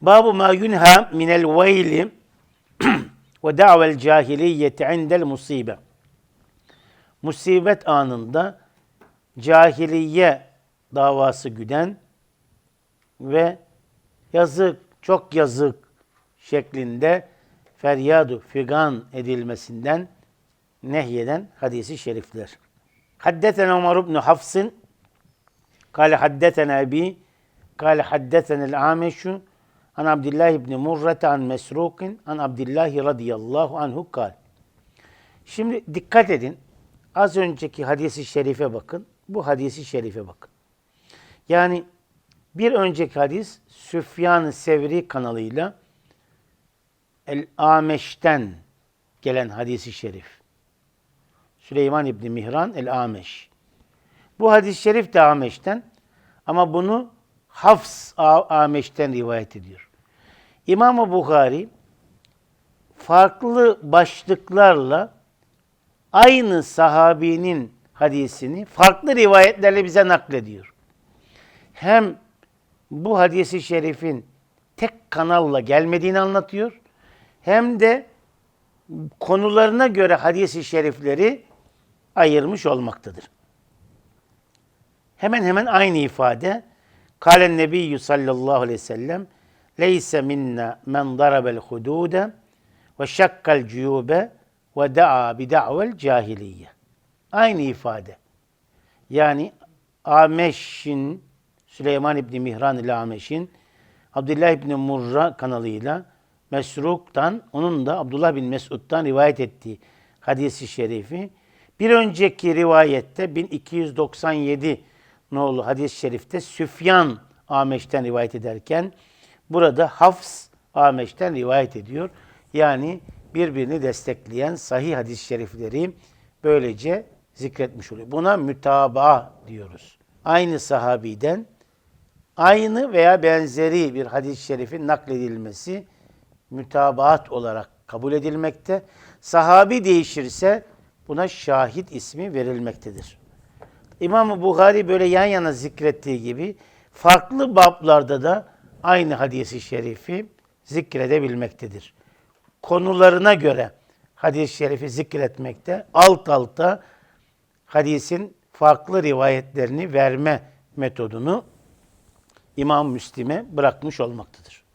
Babu ma yunha minel veyli ve da'vel cahiliyeti indel musibe. Musibet anında cahiliye davası güden ve yazık, çok yazık şeklinde feryadu figan edilmesinden nehyeden hadisi şerifler. Haddetena Umar ibn Hafs'ın kâle haddetena ebi kâle haddetenel ameşu an Abdullah ibn Murrete an Mesrukin an Abdullah radıyallahu anhu kal. Şimdi dikkat edin. Az önceki hadisi şerife bakın. Bu hadisi şerife bakın. Yani bir önceki hadis Süfyan-ı Sevri kanalıyla El Ameş'ten gelen hadisi şerif. Süleyman İbni Mihran El Ameş. Bu hadis-i şerif de Ameş'ten ama bunu Hafs Ameş'ten rivayet ediyor. İmam-ı Bukhari farklı başlıklarla aynı sahabinin hadisini farklı rivayetlerle bize naklediyor. Hem bu hadisi şerifin tek kanalla gelmediğini anlatıyor. Hem de konularına göre hadisi şerifleri ayırmış olmaktadır. Hemen hemen aynı ifade. Kalen Nebiyyü sallallahu aleyhi ve sellem Leyse minna men darabel hudude ve şakkal cuyube ve da'a bi da'vel cahiliye. Aynı ifade. Yani Ameş'in, Süleyman İbni Mihran ile Ameş'in, Abdullah İbni Murra kanalıyla Mesruk'tan, onun da Abdullah bin Mesud'dan rivayet ettiği hadisi şerifi, bir önceki rivayette 1297 nolu hadis-i şerifte Süfyan Ameş'ten rivayet ederken, burada Hafs Ameş'ten rivayet ediyor. Yani birbirini destekleyen sahih hadis-i şerifleri böylece zikretmiş oluyor. Buna mütabaa diyoruz. Aynı sahabiden aynı veya benzeri bir hadis-i şerifin nakledilmesi mütabaat olarak kabul edilmekte. Sahabi değişirse buna şahit ismi verilmektedir. İmam-ı Bukhari böyle yan yana zikrettiği gibi farklı bablarda da aynı hadisi şerifi zikredebilmektedir. Konularına göre hadis-i şerifi zikretmekte, alt alta hadisin farklı rivayetlerini verme metodunu İmam Müslim'e bırakmış olmaktadır.